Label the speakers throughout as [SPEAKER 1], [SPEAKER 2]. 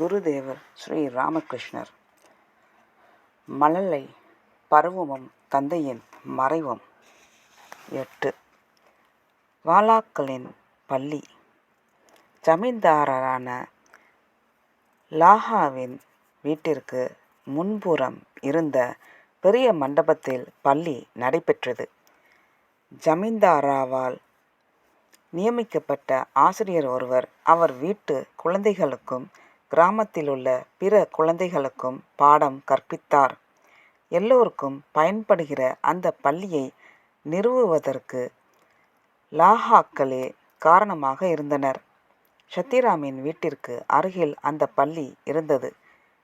[SPEAKER 1] குருதேவர் ஸ்ரீ ராமகிருஷ்ணர். மழலை பருவமும் தந்தையின் மறைவும். எட்டு. வாலாக்களின் பள்ளி. ஜமீன்தாரரான லாஹாவின் வீட்டிற்கு முன்புறம் இருந்த பெரிய மண்டபத்தில் பள்ளி நடைபெற்றது. ஜமீன்தாராவால் நியமிக்கப்பட்ட ஆசிரியர் ஒருவர் அவர் வீட்டு குழந்தைகளுக்கும் கிராமத்தில் உள்ள பிற குழந்தைகளுக்கும் பாடம் கற்பித்தார். எல்லோருக்கும் பயன்படுகிற அந்த பள்ளியை நிறுவுவதற்கு லாஹாக்களே காரணமாக இருந்தனர். சத்திராமின் வீட்டிற்கு அருகில் அந்த பள்ளி இருந்தது.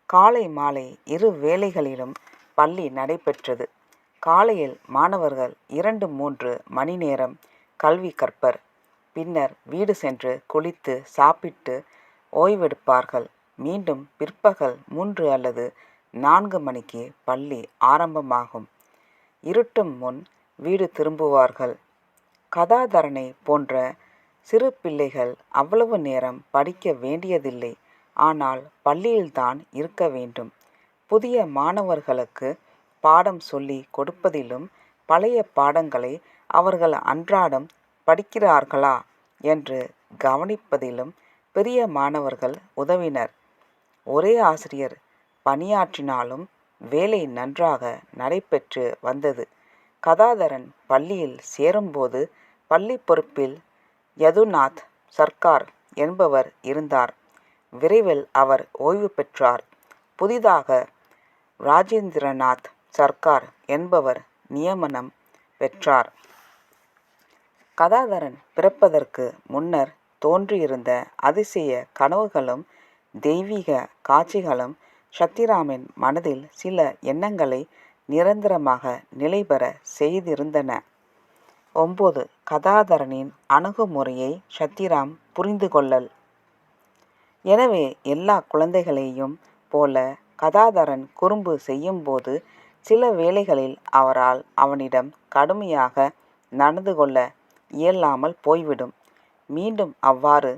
[SPEAKER 1] காலை மாலை இரு வேளைகளிலும் பள்ளி நடைபெற்றது. காலையில் மாணவர்கள் இரண்டு மூன்று மணி நேரம் கல்வி கற்பர். பின்னர் வீடு சென்று குளித்து சாப்பிட்டு ஓய்வெடுப்பார்கள். மீண்டும் பிற்பகல் மூன்று அல்லது நான்கு மணிக்கு பள்ளி ஆரம்பமாகும். இருட்டும் முன் வீடு திரும்புவார்கள். கதாதரனை போன்ற சிறு பிள்ளைகள் அவ்வளவு நேரம் படிக்க வேண்டியதில்லை. ஆனால் பள்ளியில்தான் இருக்க வேண்டும். புதிய மாணவர்களுக்கு பாடம் சொல்லி கொடுப்பதிலும் பழைய பாடங்களை அவர்கள் அன்றாடம் படிக்கிறார்களா என்று கவனிப்பதிலும் பெரிய மாணவர்கள் உதவினர். ஒரே ஆசிரியர் பணியாற்றினாலும் வேலை நன்றாக நடைபெற்று வந்தது. கதாதரன் பள்ளியில் சேரும்போது பள்ளி பொறுப்பில் யதுநாத் சர்க்கார் என்பவர் இருந்தார். விரைவில் அவர் ஓய்வு பெற்றார். புதிதாக ராஜேந்திரநாத் சர்க்கார் என்பவர் நியமனம் பெற்றார். கதாதரன் பிறப்பதற்கு முன்னர் தோன்றியிருந்த அதிசய கனவுகளும் தெய்வீக காட்சிகளும் சத்திராமின் மனதில் சில எண்ணங்களை நிரந்தரமாக நிலைபெற செய்திருந்தன. ஒம்பது. கதாதரனின் அணுகுமுறையை சத்திராம் புரிந்து கொள்ளல். எனவே எல்லா குழந்தைகளையும் போல கதாதரன் குறும்பு செய்யும்போது சில வேளைகளில் அவரால் அவனிடம் கடுமையாக நடந்து கொள்ள இயலாமல் போய்விடும். மீண்டும் அவ்வாறு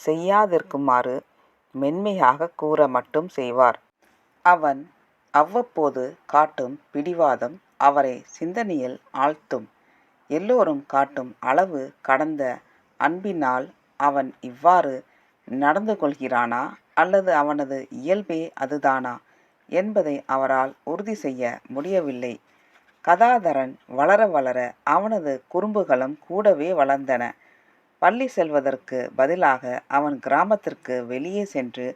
[SPEAKER 1] செய்யாதிருக்குமாறு மென்மையாக கூற மட்டும் செய்வார். அவன் அவ்வப்போது காட்டும் பிடிவாதம் அவரை சிந்தனையில் ஆழ்த்தும். எல்லோரும் காட்டும் அளவு கடந்த அன்பினால் அவன் இவ்வாறு நடந்து கொள்கிறானா அல்லது அவனது இயல்பே அதுதானா என்பதை அவரால் உறுதி செய்ய முடியவில்லை. கதாதரன் வளர வளர அவனது குறும்புகளும் கூடவே வளர்ந்தன. பள்ளி செல்வதற்கு பதிலாக அவன் கிராமத்திற்கு வெளியே சென்று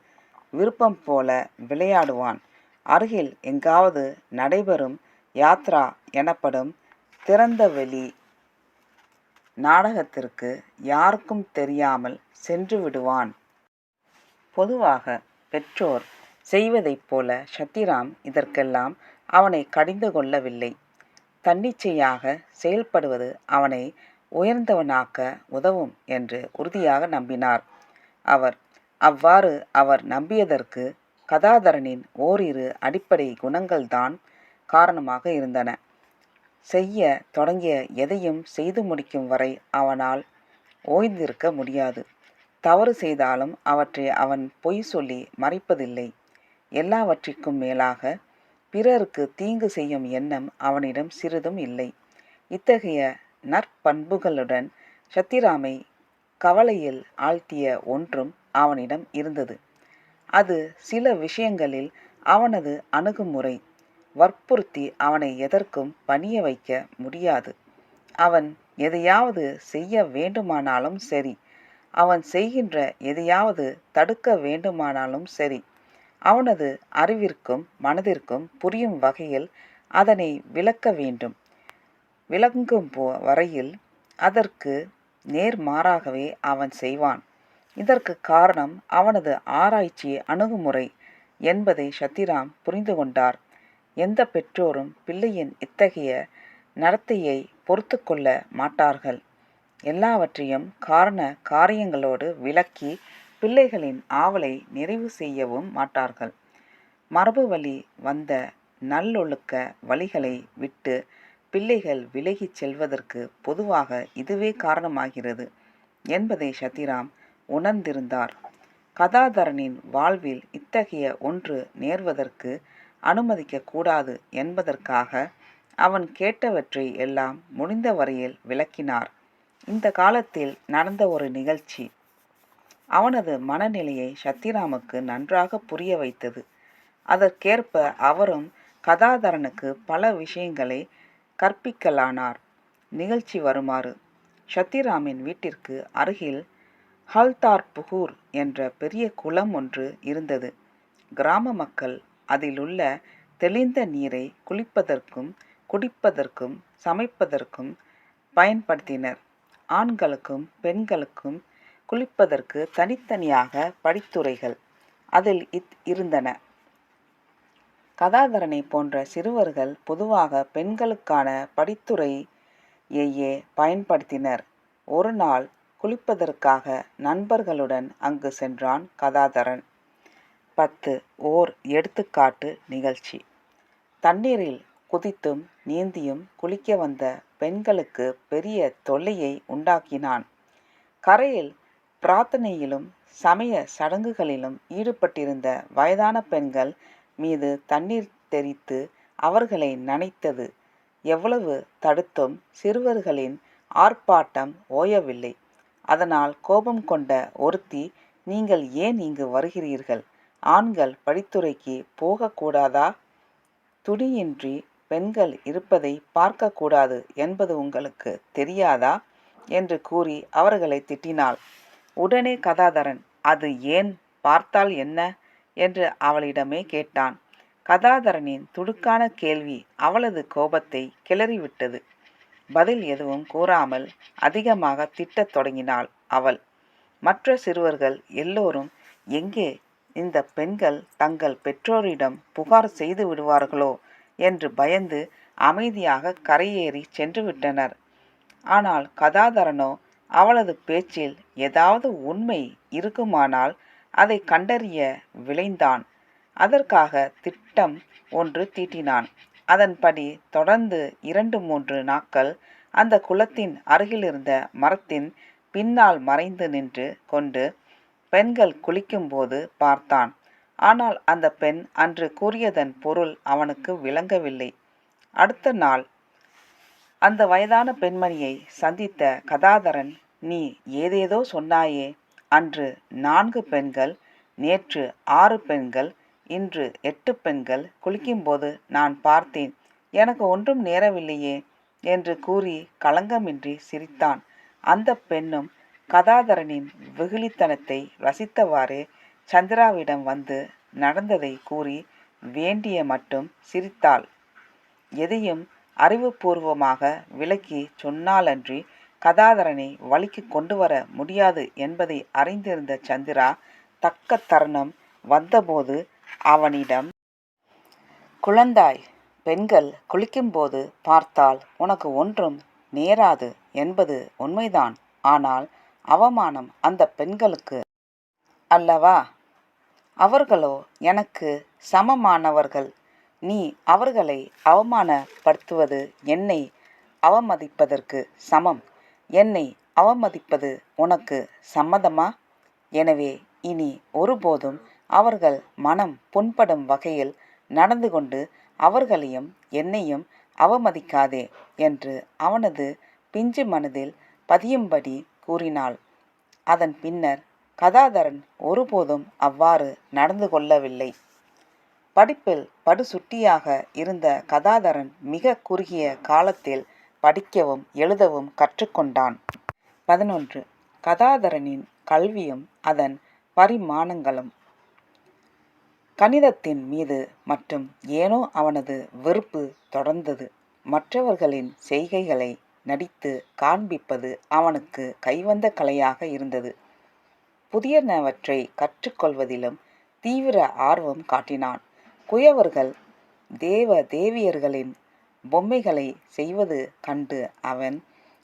[SPEAKER 1] விருப்பம் போல விளையாடுவான். அருகில் எங்காவது நடைபெறும் யாத்ரா எனப்படும் திறந்தவெளி நாடகத்திற்கு யாருக்கும் தெரியாமல் சென்று விடுவான். பொதுவாக பெற்றோர் செய்வதைப் போல சத்திராம் இதற்கெல்லாம் அவனை கடிந்து கொள்ளவில்லை. தன்னிச்சையாக செயல்படுவது அவனை உயர்ந்தவனாக்க உதவும் என்று உறுதியாக நம்பினார். அவர் அவ்வாறு அவர் நம்பியதற்கு கதாதரனின் ஓரிரு அடிப்படை குணங்கள்தான் காரணமாக இருந்தன. செய்ய தொடங்கிய எதையும் செய்து முடிக்கும் வரை அவனால் ஓய்ந்திருக்க முடியாது. தவறு செய்தாலும் அவற்றை அவன் பொய் சொல்லி மறைப்பதில்லை. எல்லாவற்றிற்கும் மேலாக பிறருக்கு தீங்கு செய்யும் எண்ணம் அவனிடம் சிறிதும் இல்லை. இத்தகைய நற்பண்புகளுடன் சத்திராமை கவலையில் ஆழ்த்திய ஒன்றும் அவனிடம் இருந்தது. அது சில விஷயங்களில் அவனது அணுகுமுறை வற்புறுத்தி அவனை எதற்கும் பணிய வைக்க முடியாது. அவன் எதையாவது செய்ய வேண்டுமானாலும் சரி அவன் செய்கின்ற எதையாவது தடுக்க வேண்டுமானாலும் சரி அவனது அறிவிற்கும் மனதிற்கும் புரியும் வகையில் அதனை விளக்க வேண்டும். விளங்கும் போ வரையில் அதற்கு நேர்மாறாகவே அவன் செய்வான். இதற்கு காரணம் அவனது ஆராய்ச்சி அணுகுமுறை என்பதை சத்திராம் புரிந்து கொண்டார். எந்த பெற்றோரும் பிள்ளையின் இத்தகைய நடத்தையை பொறுத்து கொள்ள மாட்டார்கள். எல்லாவற்றையும் காரண காரியங்களோடு விளக்கி பிள்ளைகளின் ஆவலை நிறைவு செய்யவும் மாட்டார்கள். மரபு வழி வந்த நல்லொழுக்க வழிகளை விட்டு பிள்ளைகள் விலகிச் செல்வதற்கு பொதுவாக இதுவே காரணமாகிறது என்பதை சத்திராம் உணர்ந்திருந்தார். கதாதரனின் வாழ்வில் இத்தகைய ஒன்று நேர்வதற்கு அனுமதிக்கக்கூடாது என்பதற்காக அவன் கேட்டவற்றை எல்லாம் முடிந்த வரையில் விளக்கினார். இந்த காலத்தில் நடந்த ஒரு நிகழ்ச்சி. அவனது மனநிலையை சத்திராமுக்கு நன்றாக புரிய வைத்தது. அதற்கேற்ப அவரும் கதாதரனுக்கு பல விஷயங்களை கற்பிக்கலானார். நிகழ்ச்சி வருமாறு சத்திராமின் வீட்டிற்கு அருகில் ஹல்தார்புகூர் என்ற பெரிய குளம் ஒன்று இருந்தது. கிராம மக்கள் அதிலுள்ள தெளிந்த நீரை குளிப்பதற்கும் குடிப்பதற்கும் சமைப்பதற்கும் பயன்படுத்தினர். ஆண்களுக்கும் பெண்களுக்கும் குளிப்பதற்கு தனித்தனியாக படித்துறைகள் அதில் இத் இருந்தன. கதாதரனை போன்ற சிறுவர்கள் பொதுவாக பெண்களுக்கான படித்துறையையே பயன்படுத்தினர். ஒரு நாள் குளிப்பதற்காக நண்பர்களுடன் அங்கு சென்றான் கதாதரன். பத்து ஓர் எடுத்துக்காட்டு நிகழ்ச்சி. தண்ணீரில் குதித்தும் நீந்தியும் குளிக்க வந்த பெண்களுக்கு பெரிய தொல்லையை உண்டாக்கினான். கரையில் பிரார்த்தனையிலும் சமய சடங்குகளிலும் ஈடுபட்டிருந்த வயதான பெண்கள் மீது தண்ணீர் தெறித்து அவர்களை நனைத்தது. எவ்வளவு தடுத்தும் சிறுவர்களின் ஆர்ப்பாட்டம் ஓயவில்லை. அதனால் கோபம் கொண்ட ஒருத்தி நீங்கள் ஏன் இங்கு வருகிறீர்கள்? ஆண்கள் படித்துறைக்கு போகக்கூடாதா? துணியின்றி பெண்கள் இருப்பதை பார்க்கக்கூடாது என்பது உங்களுக்கு தெரியாதா? என்று கூறி அவர்களை திட்டினாள். உடனே கதாதரன் அது ஏன்? பார்த்தால் என்ன? என்று அவளிடமே கேட்டான். கதாதரனின் துடுக்கான கேள்வி அவளது கோபத்தை கிளறிவிட்டது. பதில் எதுவும் கூறாமல் அதிகமாக திட்டத் தொடங்கினாள் அவள். மற்ற சிறுவர்கள் எல்லோரும் எங்கே இந்த பெண்கள் தங்கள் பெற்றோரிடம் புகார் செய்து விடுவார்களோ? என்று பயந்து அமைதியாக கரையேறி சென்று விட்டனர். ஆனால் கதாதரனோ அவளது பேச்சில் ஏதாவது உண்மை இருக்குமானால் அதை கண்டறிய விளைந்தான் அதற்காக திட்டம் ஒன்று தீட்டினான். அதன்படி தொடர்ந்து இரண்டு மூன்று நாட்கள் அந்த குளத்தின் அருகிலிருந்த மரத்தின் பின்னால் மறைந்து நின்று கொண்டு பெண்கள் குளிக்கும்போது பார்த்தான். ஆனால் அந்த பெண் அன்று கூறியதன் பொருள் அவனுக்கு விளங்கவில்லை. அடுத்த நாள் அந்த வயதான பெண்மணியை சந்தித்த கதாதரன் நீ ஏதேதோ சொன்னாயே அன்று நான்கு பெண்கள் நேற்று ஆறு பெண்கள் இன்று எட்டு பெண்கள் குளிக்கும்போது நான் பார்த்தேன். எனக்கு ஒன்றும் நேரவில்லையே என்று கூறி களங்கமின்றி சிரித்தான். அந்த பெண்ணும் கதாதரனின் வெகுளித்தனத்தை ரசித்தவாறே சந்திராவிடம் வந்து நடந்ததை கூறி வேண்டிய மட்டும் சிரித்தாள். எதையும் அறிவுபூர்வமாக விளக்கி சொன்னாலன்றி கதாதரனை வழிக்கு கொண்டு வர முடியாது என்பதை அறிந்திருந்த சந்திரா தக்க தருணம் வந்தபோது அவனிடம் குழந்தாய் பெண்கள் குளிக்கும்போது பார்த்தால் உனக்கு ஒன்றும் நேராது என்பது உண்மைதான். ஆனால் அவமானம் அந்த பெண்களுக்கு அல்லவா? அவர்களோ எனக்கு சமமானவர்கள். நீ அவர்களை அவமானப்படுத்துவது என்னை அவமதிப்பதற்கு சமம். என்னை அவமதிப்பது உனக்கு சம்மதமா? எனவே இனி ஒருபோதும் அவர்கள் மனம் புண்படும் வகையில் நடந்து கொண்டு அவர்களையும் என்னையும் அவமதிக்காதே என்று அவனது பிஞ்சு மனதில் பதியும்படி கூறினாள். அதன் பின்னர் கதாதரன் ஒருபோதும் அவ்வாறு நடந்து கொள்ளவில்லை. படிப்பில் படுசுட்டியாக இருந்த கதாதரன் மிக குறுகிய காலத்தில் படிக்கவும் எழுதவும் கற்றுக்கொண்டான். பதினொன்று. கதாதரனின் கல்வியும் அதன் பரிமாணங்களும். கணிதத்தின் மீது மற்றும் ஏனோ அவனது வெறுப்பு தொடர்ந்தது. மற்றவர்களின் செய்கைகளை நடித்து காண்பிப்பது அவனுக்கு கைவந்த கலையாக இருந்தது. புதியனவற்றை கற்றுக்கொள்வதிலும் தீவிர ஆர்வம் காட்டினான். குயவர்கள் தேவ தேவியர்களின் பொம்மைகளை செய்வது கண்டு அவன்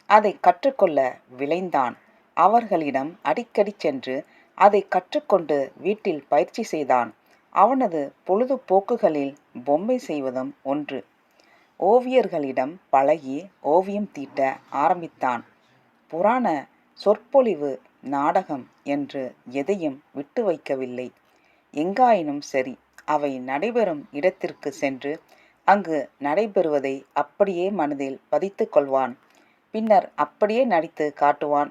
[SPEAKER 1] அதை கற்றுக்கொள்ள விளைந்தான் அவர்களிடம் அடிக்கடி சென்று அதை கற்றுக்கொண்டு வீட்டில் பயிற்சி செய்தான். அவனது பொழுதுபோக்குகளில் பொம்மை செய்வதும் ஒன்று. ஓவியர்களிடம் பழகி ஓவியம் தீட்ட ஆரம்பித்தான். புராண சொற்பொழிவு நாடகம் என்று எதையும் விட்டு வைக்கவில்லை. எங்காயினும் சரி அவை நடைபெறும் இடத்திற்கு சென்று அங்கு நடைபெறுவதை அப்படியே மனதில் பதித்து கொள்வான். பின்னர் அப்படியே நடித்து காட்டுவான்.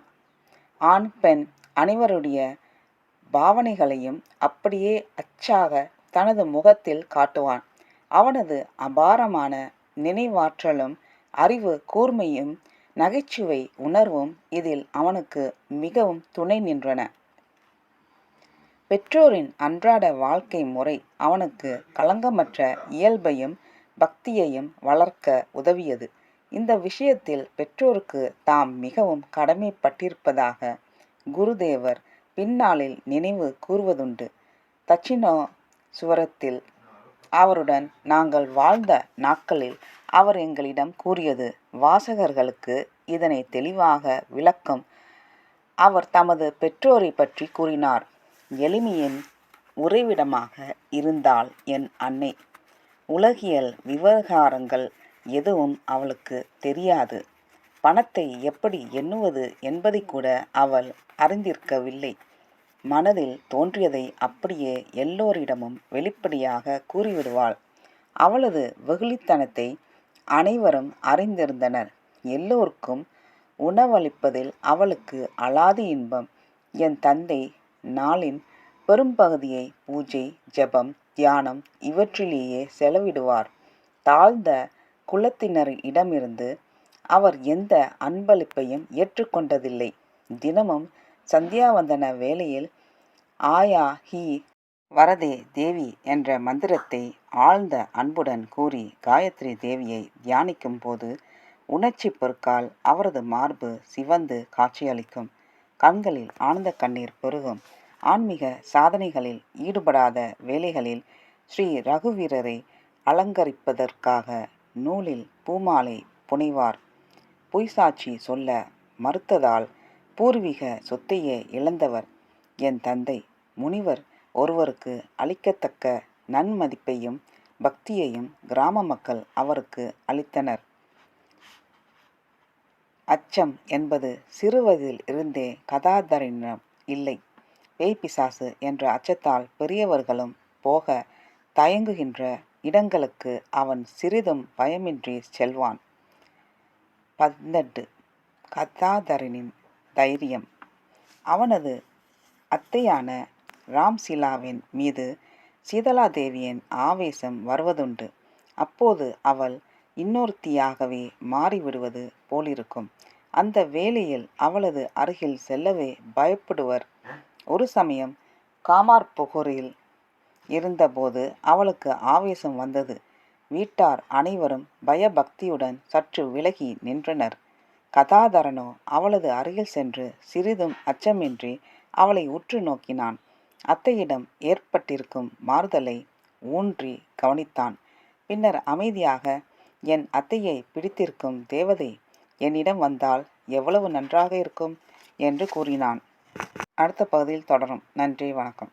[SPEAKER 1] ஆண் பெண் அனைவருடைய பாவனைகளையும் அப்படியே அச்சாக தனது முகத்தில் காட்டுவான். அவனது அபாரமான நினைவாற்றலும் அறிவு கூர்மையும் நகைச்சுவை உணர்வும் இதில் அவனுக்கு மிகவும் துணை நின்றன. பெற்றோரின் அன்றாட வாழ்க்கை முறை அவனுக்கு களங்கமற்ற இயல்பையும் பக்தியையும் வளர்க்க உதவியது. இந்த விஷயத்தில் பெற்றோருக்கு தாம் மிகவும் கடமைப்பட்டிருப்பதாக குருதேவர் பின்னாளில் நினைவு கூறுவதுண்டு தட்சிணோ சுவரத்தில் அவருடன் நாங்கள் வாழ்ந்த நாட்களில் அவர் எங்களிடம் கூறியது வாசகர்களுக்கு இதனை தெளிவாக விளக்கும். அவர் தமது பெற்றோரை பற்றி கூறினார் எளிமையின் உறைவிடமாக இருந்தால் என் அன்னை உலகியல் விவகாரங்கள் எதுவும் அவளுக்கு தெரியாது. பணத்தை எப்படி எண்ணுவது என்பதை கூட அவள் அறிந்திருக்கவில்லை. மனதில் தோன்றியதை அப்படியே எல்லோரிடமும் வெளிப்படையாக கூறிவிடுவாள். அவளது வெகுளித்தனத்தை அனைவரும் அறிந்திருந்தனர். எல்லோருக்கும் உணவளிப்பதில் அவளுக்கு அலாதி இன்பம். என் தந்தை நாளின் பெரும்பகுதியை பூஜை ஜபம் தியானம் இவற்றிலேயே செலவிடுவார். தாழ்ந்த குலத்தினரிடமிருந்து அவர் எந்த அன்பளிப்பையும் ஏற்றுக்கொண்டதில்லை. தினமும் சந்தியாவந்தன வேளையில் ஆயா ஹி வரதே தேவி என்ற மந்திரத்தை ஆழ்ந்த அன்புடன் கூறி காயத்ரி தேவியை தியானிக்கும் போது உணர்ச்சி பொருட்கால் அவரது மார்பு சிவந்து காட்சியளிக்கும். கண்களில் ஆனந்த கண்ணீர் பெருகும். ஆன்மீக சாதனைகளில் ஈடுபடாத வேலைகளில் ஸ்ரீ ரகுவீரரை அலங்கரிப்பதற்காக நூலில் பூமாலை புனைவார். பொய்சாட்சி சொல்ல மறுத்ததால் பூர்வீக சொத்தையே இழந்தவர். என் தந்தை முனிவர் ஒருவருக்கு அளிக்கத்தக்க நன்மதிப்பையும் பக்தியையும் கிராம மக்கள் அவருக்கு அளித்தனர். அச்சம் என்பது சிறுவயதில் இருந்தே கதாதரினம் இல்லை. பேய் பிசாசு என்ற அச்சத்தால் பெரியவர்களும் போக தயங்குகின்ற இடங்களுக்கு அவன் சிறிதும் பயமின்றி செல்வான். பன்னெண்டு கதாதரனின் தைரியம். அவனது அத்தையான ராம்சிலாவின் மீது சீதலாதேவியின் ஆவேசம் வருவதுண்டு. அப்போது அவள் இன்னொருத்தியாகவே மாறிவிடுவது போலிருக்கும். அந்த வேளையில் அவளது அருகில் செல்லவே பயப்படுவர் ஒரு சமயம் காமார்புகூரில் இருந்தபோது அவளுக்கு ஆவேசம் வந்தது. வீட்டார் அனைவரும் பயபக்தியுடன் சற்று விலகி நின்றனர். கதாதரனோ அவளது அருகில் சென்று சிறிதும் அச்சமின்றி அவளை உற்று நோக்கினான். அத்தையிடம் ஏற்பட்டிருக்கும் மாறுதலை ஊன்றி கவனித்தான். பின்னர் அமைதியாக என் அத்தையை பிடித்திருக்கும் தேவதை என்னிடம் வந்தால் எவ்வளவு நன்றாக இருக்கும்? என்று கூறினான். அடுத்த பகுதியில் தொடரும். நன்றி வணக்கம்.